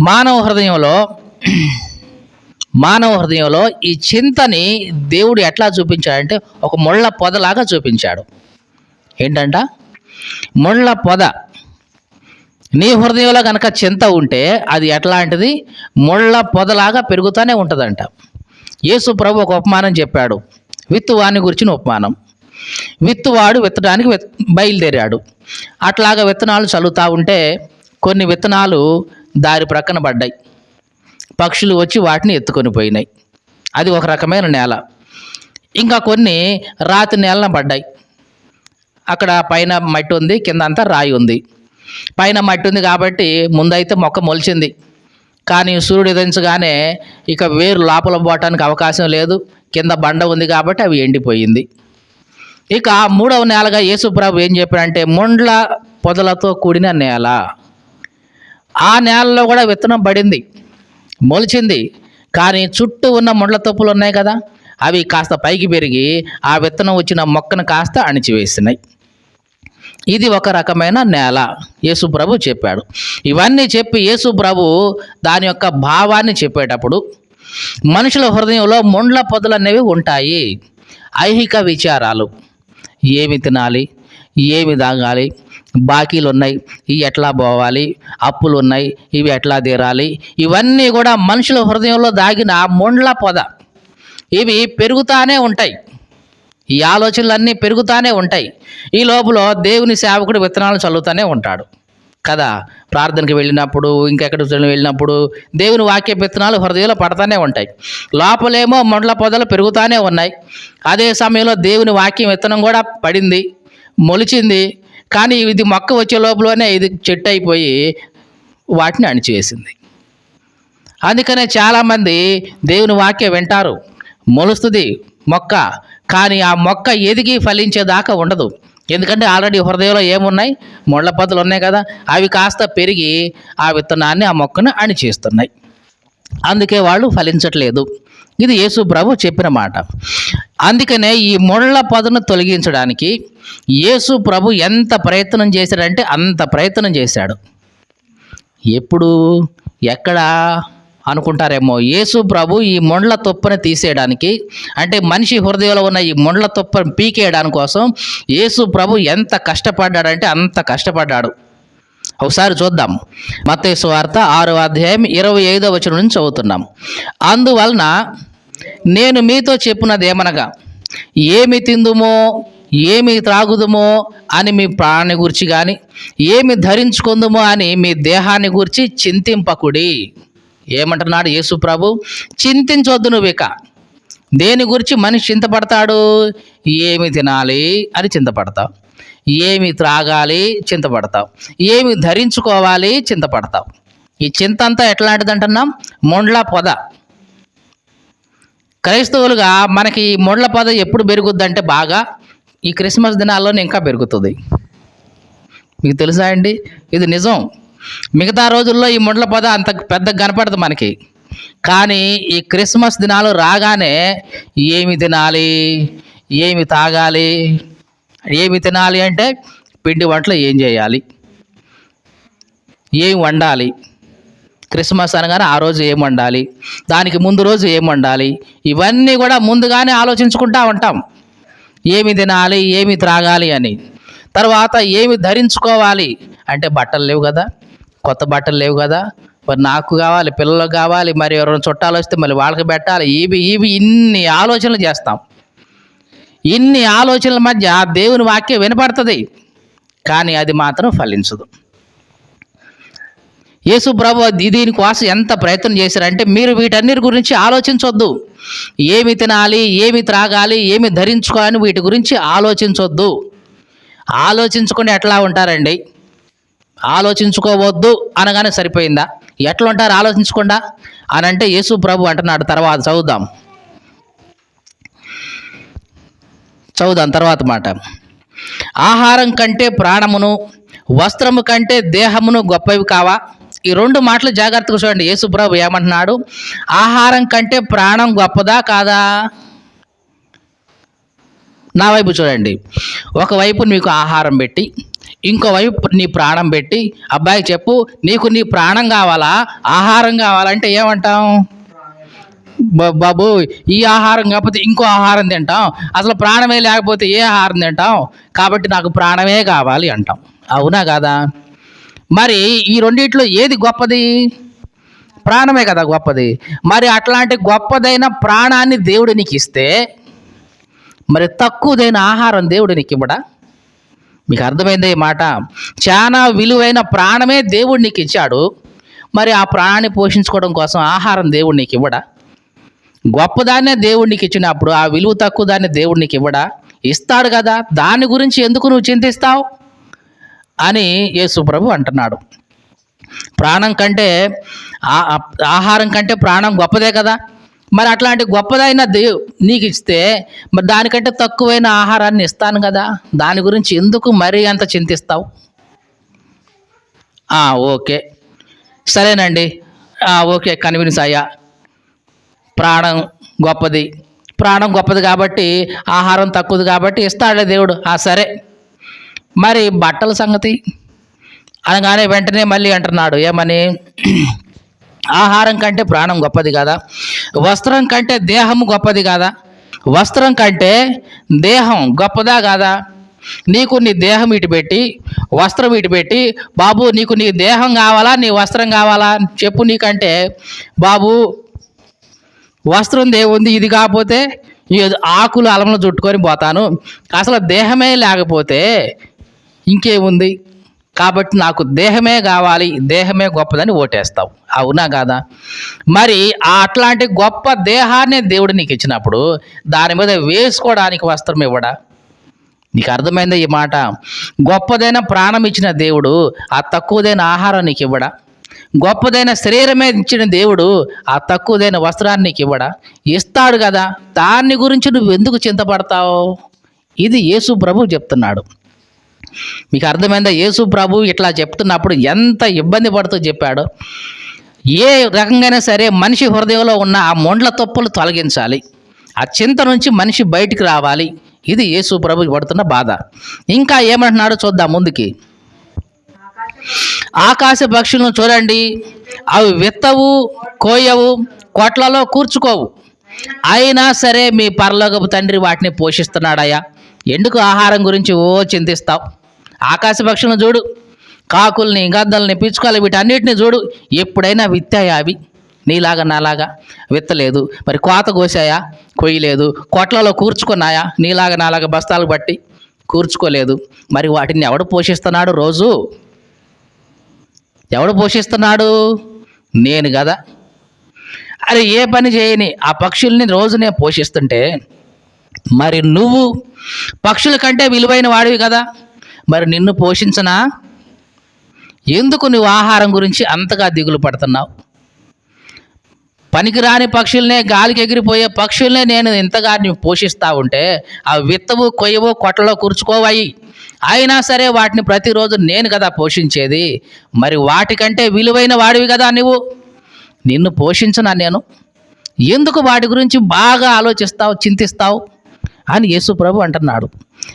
మానవ హృదయంలో మానవ హృదయంలో ఈ చింతని దేవుడు ఎట్లా చూపించాడంటే ఒక ముళ్ళ పొదలాగా చూపించాడు. ఏంటంట? ముళ్ళ పొద. నీ హృదయంలో కనుక చింత ఉంటే అది ఎట్లాంటిది? ముళ్ళ పొదలాగా పెరుగుతూనే ఉంటుందంట. యేసు ప్రభు ఒక ఉపమానం చెప్పాడు. విత్తువాని గురించిన ఉపమానం. విత్తువాడు విత్తడానికి విత్ బయలుదేరాడు. అట్లాగా విత్తనాలు చల్లుతూ ఉంటే కొన్ని విత్తనాలు దారి ప్రక్కన పడ్డాయి. పక్షులు వచ్చి వాటిని ఎత్తుకొని పోయినాయి. అది ఒక రకమైన నేల. ఇంకా కొన్ని రాతి నేలన పడ్డాయి. అక్కడ పైన మట్టి ఉంది కింద అంతా రాయి ఉంది. పైన మట్టి ఉంది కాబట్టి ముందైతే మొక్క మొలిచింది. కానీ సూర్యుడు ఉదయించగానే ఇక వేరు లోపల పోవటానికి అవకాశం లేదు. కింద బండ ఉంది కాబట్టి అవి ఎండిపోయింది. ఇక మూడవ నేలగా యేసుప్రభు ఏం చెప్పాడంటే ముండ్ల పొదలతో కూడిన నేల. ఆ నేలలో కూడా విత్తనం పడింది మొలిచింది. కానీ చుట్టూ ఉన్న ముండ్ల తప్పులు ఉన్నాయి కదా అవి కాస్త పైకి పెరిగి ఆ విత్తనం వచ్చిన మొక్కను కాస్త అణిచివేసినాయి. ఇది ఒక రకమైన నేల యేసుప్రభు చెప్పాడు. ఇవన్నీ చెప్పి యేసుప్రభు దాని యొక్క భావాన్ని చెప్పేటప్పుడు మనుషుల హృదయంలో ముండ్ల పొదలు అనేవి ఉంటాయి. ఐహిక విచారాలు. ఏమి తినాలి? ఏమి తాగాలి? బాకీలు ఉన్నాయి ఇవి ఎట్లా పోవాలి? అప్పులు ఉన్నాయి ఇవి ఎట్లా తీరాలి? ఇవన్నీ కూడా మనుషుల హృదయంలో దాగిన ముండ్ల పొద. ఇవి పెరుగుతానే ఉంటాయి. ఈ ఆలోచనలన్నీ పెరుగుతానే ఉంటాయి. ఈ లోపల దేవుని సేవకుడు విత్తనాలు చల్లుతూనే ఉంటాడు. కదా? ప్రార్థనకి వెళ్ళినప్పుడు ఇంకెక్కడ వెళ్ళినప్పుడు దేవుని వాక్య విత్తనాలు హృదయంలో పడతానే ఉంటాయి. లోపలేమో మొండ్ల పొదలు పెరుగుతానే ఉన్నాయి. అదే సమయంలో దేవుని వాక్యం విత్తనం కూడా పడింది మొలిచింది. కానీ ఇది మొక్క వచ్చే లోపలనే ఇది చెట్టు అయిపోయి వాటిని అణిచివేసింది. అందుకనే చాలామంది దేవుని వాక్యం వింటారు. మొలుస్తుంది మొక్క కానీ ఆ మొక్క ఎదిగి ఫలించేదాకా ఉండదు. ఎందుకంటే ఆల్రెడీ హృదయంలో ఏమున్నాయి? ముళ్ళ పద్ధతులు ఉన్నాయి కదా. అవి కాస్త పెరిగి ఆ విత్తనాన్ని ఆ మొక్కను అణిచేస్తున్నాయి. అందుకే వాళ్ళు ఫలించట్లేదు. ఇది యేసు ప్రభు చెప్పిన మాట. అందుకనే ఈ ముళ్ళ పదును తొలగించడానికి యేసు ప్రభు ఎంత ప్రయత్నం చేశాడంటే అంత ప్రయత్నం చేశాడు. ఎప్పుడు? ఎక్కడ? అనుకుంటారేమో. యేసు ప్రభు ఈ మొండ్ల తొప్పని తీసేయడానికి అంటే మనిషి హృదయంలో ఉన్న ఈ మొండ్ల తొప్పని పీకేయడానికి కోసం యేసు ప్రభు ఎంత కష్టపడ్డాడంటే అంత కష్టపడ్డాడు. ఒకసారి చూద్దాం. మతేశ్వార్త వార్త ఆరో అధ్యాయం ఇరవై ఐదో వచనం నుంచి చదువుతున్నాం. అందువలన నేను మీతో చెప్పినది ఏమనగా ఏమి తిందుమో ఏమి త్రాగుదుమో అని మీ ప్రాణాన్ని గురించి కానీ ఏమి ధరించుకుందుమో అని మీ దేహాన్ని గురించి చింతింపకుడి. ఏమంటున్నాడు యేసు ప్రభు? చింతించొద్దు నువ్వు ఇక. దేని గురించి మనిషి చింతపడతాడు? ఏమి తినాలి అని చింతపడతావు. ఏమి త్రాగాలి చింతపడతావు. ఏమి ధరించుకోవాలి చింతపడతావు. ఈ చింత అంతా ఎట్లాంటిది అంటున్నాం మొండ్ల పొద. క్రైస్తవులుగా మనకి ఈ మొండ్ల పద ఎప్పుడు పెరుగుద్దంటే బాగా ఈ క్రిస్మస్ దినాల్లోనే ఇంకా పెరుగుతుంది. మీకు తెలుసా అండి? ఇది నిజం. మిగతా రోజుల్లో ఈ ముండ్ల పద అంత పెద్ద కనపడదు మనకి. కానీ ఈ క్రిస్మస్ దినాలు రాగానే ఏమి తినాలి? ఏమి తాగాలి? ఏమి తినాలి అంటే పిండి వంటలు ఏం చేయాలి? ఏం వండాలి? క్రిస్మస్ అనగానే ఆ రోజు ఏం వండాలి? దానికి ముందు రోజు ఏం వండాలి? ఇవన్నీ కూడా ముందుగానే ఆలోచించుకుంటా ఉంటాం. ఏమి తినాలి? ఏమి త్రాగాలి అని. తర్వాత ఏమి ధరించుకోవాలి? అంటే బట్టలు లేవు కదా? కొత్త బట్టలు లేవు కదా? మరి నాకు కావాలి పిల్లలకు కావాలి మరి ఎవరైనా చుట్టాలు వస్తే మళ్ళీ వాళ్ళకి పెట్టాలి. ఇవి ఇవి ఇన్ని ఆలోచనలు చేస్తాం. ఇన్ని ఆలోచనల మధ్య దేవుని వాక్యం వినపడుతుంది. కానీ అది మాత్రం ఫలించదు. యేసు ప్రభు దీని దీనికోసం ఎంత ప్రయత్నం చేశారంటే మీరు వీటన్నిటి గురించి ఆలోచించొద్దు. ఏమి తినాలి ఏమి త్రాగాలి ఏమి ధరించుకోవాలని వీటి గురించి ఆలోచించొద్దు. ఆలోచించుకొని ఎట్లా ఉంటారండి? ఆలోచించుకోవద్దు అనగానే సరిపోయిందా? ఎట్లా ఉంటారు ఆలోచించకుండా? అని అంటే యేసు ప్రభు అంటున్నాడు తర్వాత చదువుదాం. చదువుదాం తర్వాత మాట. ఆహారం కంటే ప్రాణమును వస్త్రము కంటే దేహమును గొప్పవి కావా? ఈ రెండు మాటలు జాగ్రత్తగా చూడండి. యేసుప్రభు ఏమంటున్నాడు? ఆహారం కంటే ప్రాణం గొప్పదా కాదా? నా వైపు చూడండి. ఒకవైపు నీకు ఆహారం పెట్టి ఇంకోవైపు నీ ప్రాణం పెట్టి అబ్బాయి చెప్పు నీకు నీ ప్రాణం కావాలా? ఆహారం కావాలంటే ఏమంటాం? బాబు ఈ ఆహారం కాకపోతే ఇంకో ఆహారం తింటాం. అసలు ప్రాణమే లేకపోతే ఏ ఆహారం తింటాం? కాబట్టి నాకు ప్రాణమే కావాలి అంటాం. అవునా కాదా? మరి ఈ రెండిట్లో ఏది గొప్పది? ప్రాణమే కదా గొప్పది. మరి అట్లాంటి గొప్పదైన ప్రాణాన్ని దేవుడు నీకు ఇస్తే మరి తక్కువదైన ఆహారం దేవుడు నీకు ఇవ్వడా మీకు అర్థమైంది ఈ మాట? చాలా విలువైన ప్రాణమే దేవుడు నీకు ఇచ్చాడు మరి ఆ ప్రాణాన్ని పోషించుకోవడం కోసం ఆహారం దేవుడు నీకు ఇవ్వడా గొప్పదాన్నే దేవుడు నీకు ఇచ్చినప్పుడు ఆ విలువ తక్కువ దాన్ని దేవుడు నీకు ఇవ్వడా ఇస్తాడు కదా. దాని గురించి ఎందుకు నువ్వు చింతిస్తావు? అని యేసుప్రభు అంటున్నాడు. ప్రాణం కంటే ఆహారం కంటే ప్రాణం గొప్పదే కదా? మరి అట్లాంటి గొప్పదైన దేవు నీకు ఇస్తే మరి దానికంటే తక్కువైన ఆహారాన్ని ఇస్తాను కదా? దాని గురించి ఎందుకు మరీ అంత చింతిస్తావు? ఓకే. సరేనండి. ఓకే కన్విన్స్ అయ్యా. ప్రాణం గొప్పది. ప్రాణం గొప్పది కాబట్టి ఆహారం తక్కువది కాబట్టి ఇస్తాడులే దేవుడు. ఆ సరే. మరి బట్టల సంగతి? అనగానే వెంటనే మళ్ళీ అంటున్నాడు ఏమని? ఆహారం కంటే ప్రాణం గొప్పది కాదా? వస్త్రం కంటే దేహం గొప్పది కాదా? వస్త్రం కంటే దేహం గొప్పదా కాదా? నీకు నీ దేహం ఇటు పెట్టి వస్త్రం ఇటు పెట్టి బాబు నీకు నీ దేహం కావాలా నీ వస్త్రం కావాలా? చెప్పు నీకంటే బాబు వస్త్రం దేవుంది ఇది కాకపోతే ఈ ఆకులు అలములు చుట్టుకొని పోతాను. అసలు దేహమే లేకపోతే ఇంకేముంది? కాబట్టి నాకు దేహమే కావాలి దేహమే గొప్పదని ఓటేస్తావు. అవునా కాదా? మరి అట్లాంటి గొప్ప దేహాన్ని దేవుడు నీకు ఇచ్చినప్పుడు దాని మీద వేసుకోవడానికి వస్త్రం ఇవ్వడా? నీకు అర్థమైందా ఈ మాట? గొప్పదైన ప్రాణం ఇచ్చిన దేవుడు ఆ తక్కువదైన ఆహారం నీకు ఇవ్వడా? గొప్పదైన శరీరమే ఇచ్చిన దేవుడు ఆ తక్కువదైన వస్త్రాన్ని నీకు ఇవ్వడా? ఇస్తాడు కదా. దాన్ని గురించి నువ్వు ఎందుకు చింతపడతావు? ఇది యేసు ప్రభు చెప్తున్నాడు. మీకు అర్థమైందా? యేసు ప్రభు ఇట్లా చెప్తున్నప్పుడు ఎంత ఇబ్బంది పడుతూ చెప్పాడు? ఏ రకంగానే సరే మనిషి హృదయంలో ఉన్న ఆ మొండ్ల తప్పులు తొలగించాలి. ఆ చింత నుంచి మనిషి బయటికి రావాలి. ఇది యేసు ప్రభు పడుతున్న బాధ. ఇంకా ఏమంటున్నాడో చూద్దాం ముందుకి. ఆకాశ పక్షులను చూడండి. అవి విత్తవు కోయవు కొట్లలో కూర్చుకోవు. అయినా సరే మీ పరలోకపు తండ్రి వాటిని పోషిస్తున్నాడయ్యా. ఎందుకు ఆహారం గురించి ఓ చింతిస్తావు? ఆకాశ పక్షులను చూడు కాకుల్ని గద్దల్ని పిచ్చుకలు వీటన్నిటిని చూడు. ఎప్పుడైనా విత్తాయా అవి? నీలాగా నాలాగా విత్తలేదు. మరి కోత కోసాయా? కొయ్యలేదు. కొట్లలో కూర్చుకున్నాయా? నీలాగా నాలాగా బస్తాలు బట్టి కూర్చుకోలేదు. మరి వాటిని ఎవడు పోషిస్తున్నాడు రోజు? ఎవడు పోషిస్తున్నాడు? నేను కదా అరే ఏ పని చేయని ఆ పక్షుల్ని రోజు నేను పోషిస్తుంటే మరి నువ్వు పక్షుల కంటే విలువైన వాడివి కదా. మరి నిన్ను పోషించనా? ఎందుకు నువ్వు ఆహారం గురించి అంతగా దిగులు పడుతున్నావు? పనికిరాని పక్షుల్నే గాలికి ఎగిరిపోయే పక్షుల్నే నేను ఇంతగా నువ్వు పోషిస్తా ఉంటే ఆ విత్తవు కొయ్యవు కొట్టలో కూర్చుకోవాయి. అయినా సరే వాటిని ప్రతిరోజు నేను కదా పోషించేది. మరి వాటికంటే విలువైన వాడివి కదా నువ్వు నిన్ను పోషించనా నేను? ఎందుకు వాటి గురించి బాగా ఆలోచిస్తావు చింతిస్తావు? అని యేసు ప్రభు అంటున్నాడు.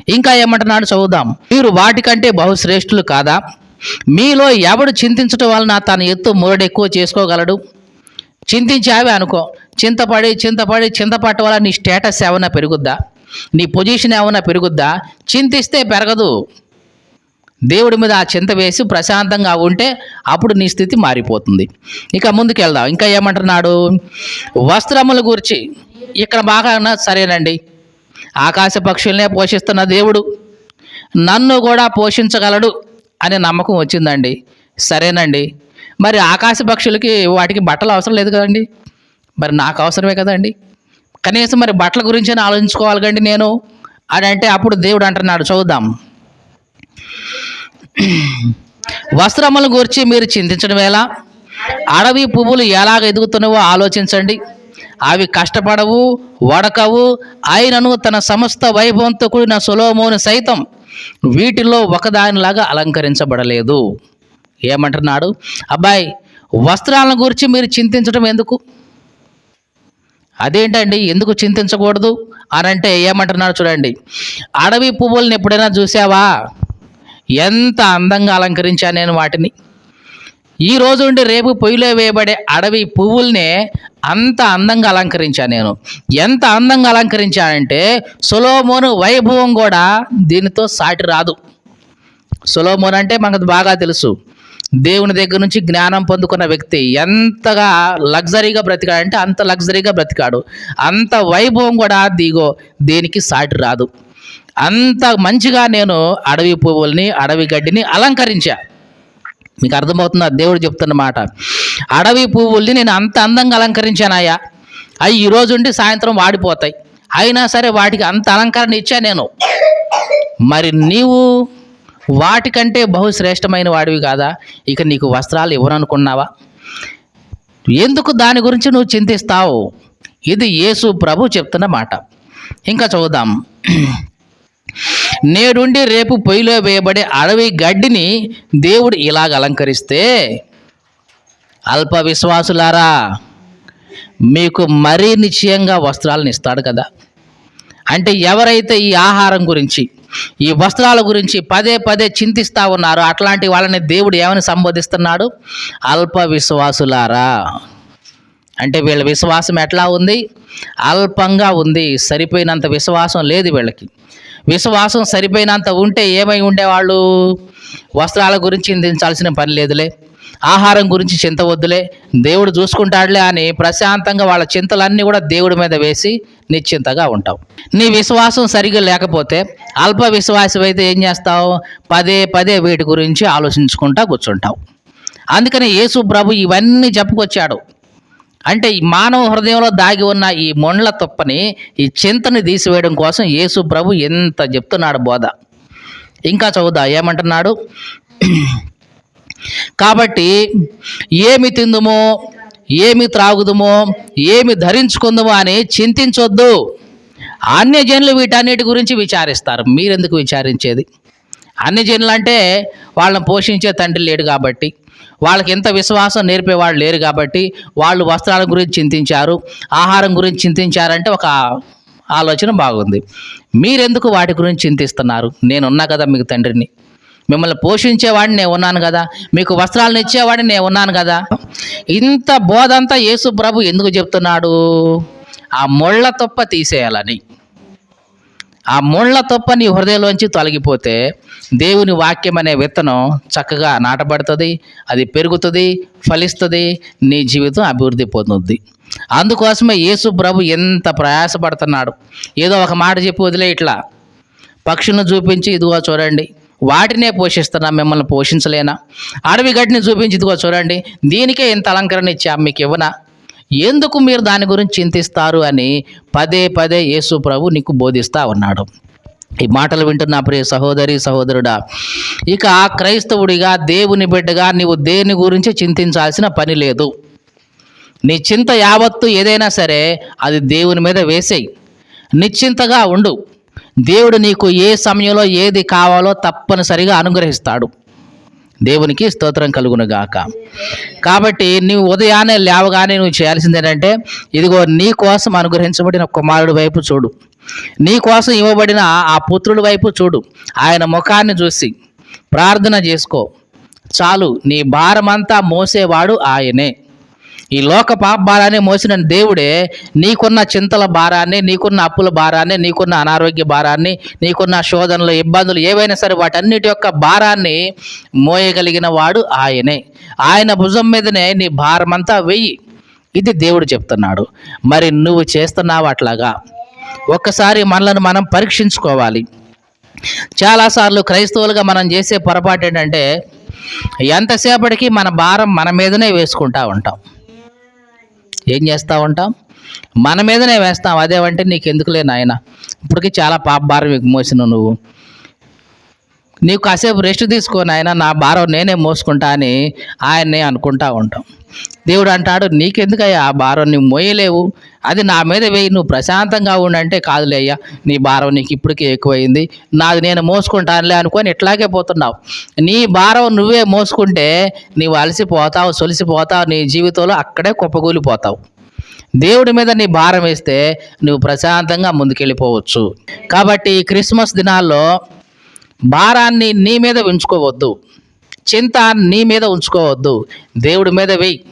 ఇంకా ఏమంటున్నాడు చదువుదాం. మీరు వాటికంటే బహుశ్రేష్ఠులు కాదా? మీలో ఎవడు చింతించడం వలన తన ఎత్తు మూరడు ఎక్కువ చేసుకోగలడు చింతించావే అనుకో. చింతపడి చింతపడి చింతపట్ట వల్ల నీ స్టేటస్ ఏమైనా పెరుగుద్దా? నీ పొజిషన్ ఏమైనా పెరుగుద్దా? చింతిస్తే పెరగదు. దేవుడి మీద ఆ చింత వేసి ప్రశాంతంగా ఉంటే అప్పుడు నీ స్థితి మారిపోతుంది. ఇక ముందుకెళ్దాం. ఇంకా ఏమంటున్నాడు? వస్త్రముల గురించి. ఇక్కడ బాగా సరేనండి. ఆకాశ పక్షుల్నే పోషిస్తున్న దేవుడు. నన్ను కూడా పోషించగలడు అనే నమ్మకం వచ్చిందండి. సరేనండి. మరి ఆకాశ పక్షులకి వాటికి బట్టలు అవసరం లేదు కదండి? మరి నాకు అవసరమే కదండి? కనీసం మరి బట్టల గురించి ఆలోచించుకోవాలి కండి నేను. అని అంటే అప్పుడు దేవుడు అంటున్నాడు చూద్దాం. వస్త్రముల గురించి మీరు చింతించడం ఎలా? అడవి పువ్వులు ఎలాగ ఎదుగుతున్నావో ఆలోచించండి. అవి కష్టపడవు వడకవు. ఆయనను తన సమస్త వైభవంతో కూడిన సులోమోని సైతం వీటిలో ఒకదానిలాగా అలంకరించబడలేదు. ఏమంటున్నాడు? అబ్బాయి వస్త్రాలను గురించి మీరు చింతించడం ఎందుకు? అదేంటండి? ఎందుకు చింతించకూడదు? అని అంటే ఏమంటున్నాడు చూడండి. అడవి పువ్వుల్ని ఎప్పుడైనా చూసావా? ఎంత అందంగా అలంకరించా నేను వాటిని. ఈ రోజు రేపు పొయ్యిలో వేయబడే అడవి పువ్వుల్నే అంత అందంగా అలంకరించా నేను. ఎంత అందంగా అలంకరించానంటే సొలోమోను వైభవం కూడా దీనితో సాటి రాదు. సొలోమోన్ అంటే మనకు బాగా తెలుసు. దేవుని దగ్గర నుంచి జ్ఞానం పొందుకున్న వ్యక్తి ఎంతగా లగ్జరీగా బ్రతికాడంటే అంత లగ్జరీగా బ్రతికాడు. అంత వైభవం కూడా దిగో దేనికి సాటి రాదు. అంత మంచిగా నేను అడవి పువ్వుల్ని అడవి గడ్డిని అలంకరించా. మీకు అర్థమవుతుందా? దేవుడు చెప్తున్న మాట. అడవి పువ్వుల్ని నేను అంత అందంగా అలంకరించానయ్యా. అవి ఈ రోజు ఉండి సాయంత్రం వాడిపోతాయి. అయినా సరే వాటికి అంత అలంకరణ ఇచ్చా నేను. మరి నీవు వాటికంటే బహుశ్రేష్టమైన వాడివి కాదా? ఇక నీకు వస్త్రాలు ఇవ్వననుకున్నావా? ఎందుకు దాని గురించి నువ్వు చింతిస్తావు? ఇది యేసు ప్రభు చెప్తున్న మాట. ఇంకా చూద్దాం నేడుండి రేపు పొయ్యిలో వేయబడే అడవి గడ్డిని దేవుడు ఇలాగ అలంకరిస్తే అల్ప విశ్వాసులారా మీకు మరీ నిశ్చయంగా వస్త్రాలను ఇస్తాడు కదా. అంటే ఎవరైతే ఈ ఆహారం గురించి ఈ వస్త్రాల గురించి పదే పదే చింతిస్తూ ఉన్నారో అట్లాంటి వాళ్ళని దేవుడు ఏమని సంబోధిస్తున్నాడు? అల్ప విశ్వాసులారా అంటే వీళ్ళ విశ్వాసం ఎట్లా ఉంది? అల్పంగా ఉంది సరిపోయినంత విశ్వాసం లేదు వీళ్ళకి. విశ్వాసం సరిపోయినంత ఉంటే ఏమై ఉండేవాళ్ళు? వస్త్రాల గురించి చింతించాల్సిన పని లేదులే. ఆహారం గురించి చింత వద్దులే. దేవుడు చూసుకుంటాడులే అని ప్రశాంతంగా వాళ్ళ చింతలన్నీ కూడా దేవుడి మీద వేసి నిశ్చింతగా ఉంటావు. నీ విశ్వాసం సరిగ్గా లేకపోతే అల్ప విశ్వాసం అయితే ఏం చేస్తావు? పదే పదే వీటి గురించి ఆలోచించుకుంటా కూర్చుంటావు. అందుకని యేసు ప్రభు ఇవన్నీ చెప్పుకొచ్చాడు. అంటే మానవ హృదయంలో దాగి ఉన్న ఈ మొండ్ల తుప్పని ఈ చింతని తీసివేయడం కోసం యేసు ప్రభు ఎంత చెప్తున్నాడు బోధ. ఇంకా చదువుదా ఏమంటున్నాడు? కాబట్టి ఏమి తిందుమో ఏమి త్రాగుదుమో ఏమి ధరించుకుందుమో అని చింతించొద్దు. అన్యజనులు వీటన్నిటి గురించి విచారిస్తారు. మీరెందుకు విచారించేది? అన్యజనులు అంటే వాళ్ళని పోషించే తండ్రి లేడు కాబట్టి. వాళ్ళకి ఎంత విశ్వాసం నేర్పేవాళ్ళు లేరు కాబట్టి వాళ్ళు వస్త్రాల గురించి చింతించారు ఆహారం గురించి చింతించారంటే ఒక ఆలోచన బాగుంది. మీరెందుకు వాటి గురించి చింతిస్తున్నారు? నేనున్నా కదా మీకు తండ్రిని. మిమ్మల్ని పోషించేవాడిని నేను ఉన్నాను కదా. మీకు వస్త్రాలను ఇచ్చేవాడిని నేను ఉన్నాను కదా. ఇంత బోధంతా యేసు ప్రభు ఎందుకు చెప్తున్నాడు? ఆ ముళ్ళ తొప్ప తీసేయాలని. ఆ ముళ్ళ తప్ప నీ హృదయంలోంచి తొలగిపోతే దేవుని వాక్యం అనే విత్తనం చక్కగా నాటబడుతుంది అది పెరుగుతుంది ఫలిస్తుంది నీ జీవితం అభివృద్ధి పొందుద్ది. అందుకోసమే యేసు ప్రభు ఎంత ప్రయాసపడుతున్నాడు. ఏదో ఒక మాట చెప్పి వదిలే ఇట్లా. పక్షులను చూపించి ఇదిగో చూడండి వాటినే పోషిస్తున్నా మిమ్మల్ని పోషించలేనా? అడవి గడ్డిని చూపించి ఇదిగో చూడండి దీనికే ఇంత అలంకరణ ఇచ్చా మీకు ఇవ్వనా? ఎందుకు మీరు దాని గురించి చింతిస్తారు అని పదే పదే యేసు ప్రభు నీకు బోధిస్తా ఉన్నాడు. ఈ మాటలు వింటున్న ప్రియ సహోదరి సహోదరుడా ఇక క్రైస్తవుడిగా దేవుని బిడ్డగా నీవు దేని గురించి చింతించాల్సిన పని లేదు. నీ చింత యావత్తు ఏదైనా సరే అది దేవుని మీద వేసేయి. నిశ్చింతగా ఉండు. దేవుడు నీకు ఏ సమయంలో ఏది కావాలో తప్పనిసరిగా అనుగ్రహిస్తాడు. దేవునికి స్తోత్రం కలుగును గాక కాబట్టి నీవు ఉదయాన్నే లేవగానే నువ్వు చేయాల్సింది ఏంటంటే ఇదిగో నీ కోసం అనుగ్రహించబడిన కుమారుడి వైపు చూడు. నీ కోసం ఇవ్వబడిన ఆ పుత్రుడి వైపు చూడు. ఆయన ముఖాన్ని చూసి ప్రార్థన చేసుకో. చాలు నీ భారమంతా మోసేవాడు ఆయనే. ఈ లోక పాప భారాన్ని మోసిన దేవుడే నీకున్న చింతల భారాన్ని నీకున్న అప్పుల భారాన్ని నీకున్న అనారోగ్య భారాన్ని నీకున్న శోధనలు ఇబ్బందులు ఏవైనా సరే వాటన్నిటి యొక్క భారాన్ని మోయగలిగిన వాడు ఆయనే. ఆయన భుజం మీదనే నీ భారమంతా వెయ్యి ఇది దేవుడు చెప్తున్నాడు. మరి నువ్వు చేస్తున్నావు అట్లాగా? ఒక్కసారి మనలను మనం పరీక్షించుకోవాలి. చాలాసార్లు క్రైస్తవులుగా మనం చేసే పొరపాటు ఏంటంటే ఎంతసేపటికి మన భారం మన మీదనే వేసుకుంటా ఉంటాం. ఏం చేస్తూ ఉంటాం? మన మీదనే వేస్తాం. అదేమంటే నీకు ఎందుకులే నాయన? ఇప్పటికీ చాలా పాప భారం మీకు మోసిన నువ్వు. నీవు కాసేపు రెస్ట్ తీసుకొని ఆయన నా భారం నేనే మోసుకుంటా అని ఆయన్ని అనుకుంటా ఉంటాం. దేవుడు అంటాడు నీకెందుకయ్యా ఆ భారం? నువ్వు మోయలేవు. అది నా మీద వేయి. నువ్వు ప్రశాంతంగా ఉండంటే కాదులే అయ్యా. నీ భారం నీకు ఇప్పటికే ఎక్కువైంది. నాది నేను మోసుకుంటానులే అనుకొని ఇట్లాగే పోతున్నావు. నీ భారం నువ్వే మోసుకుంటే నీవు అలసిపోతావు సొలిసిపోతావు నీ జీవితంలో అక్కడే కుప్పగూలిపోతావు దేవుడి మీద నీ భారం వేస్తే నువ్వు ప్రశాంతంగా ముందుకెళ్ళిపోవచ్చు. కాబట్టి క్రిస్మస్ దినాల్లో భారాన్ని నీ మీద ఉంచుకోవద్దు. చింత నీ మీద ఉంచుకోవద్దు. దేవుడి మీద వెయ్యి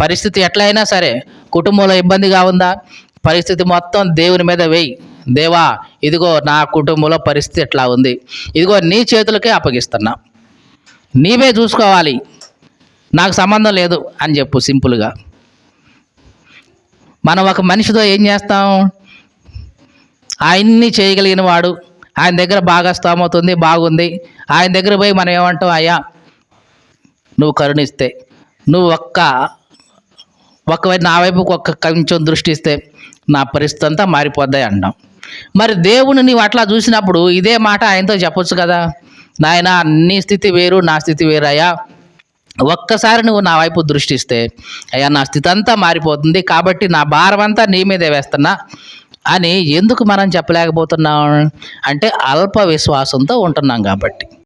పరిస్థితి ఎట్లయినా సరే కుటుంబంలో ఇబ్బందిగా ఉందా? పరిస్థితి మొత్తం దేవుని మీద వెయ్యి దేవా ఇదిగో నా కుటుంబంలో పరిస్థితి ఎట్లా ఉంది? ఇదిగో నీ చేతులకే అప్పగిస్తున్నా. నీవే చూసుకోవాలి. నాకు సంబంధం లేదు అని చెప్పు సింపుల్గా. మనం ఒక మనిషితో ఏం చేస్తాం? ఆయన్ని చేయగలిగిన వాడు ఆయన దగ్గర బాగా స్తోమవుతుంది బాగుంది. ఆయన దగ్గర పోయి మనం ఏమంటాం అయ్యా నువ్వు కరుణిస్తే నువ్వు ఒక్క ఒకవైపు నా వైపుకి ఒక్క కొంచెం దృష్టిస్తే నా పరిస్థితి అంతా మారిపోద్దాయి అంటాం. మరి దేవుని నీవు అట్లా చూసినప్పుడు ఇదే మాట ఆయనతో చెప్పొచ్చు కదా? నాయన నీ స్థితి వేరు నా స్థితి వేరు అయ్యా. ఒక్కసారి నువ్వు నా వైపు దృష్టిస్తే అయ్యా నా స్థితి అంతా మారిపోతుంది. కాబట్టి నా భారం అంతా నీ మీదే వేస్తున్నా. అని ఎందుకు మనం చెప్పలేకపోతున్నాం? అంటే అల్ప విశ్వాసంతో ఉంటున్నాం కాబట్టి.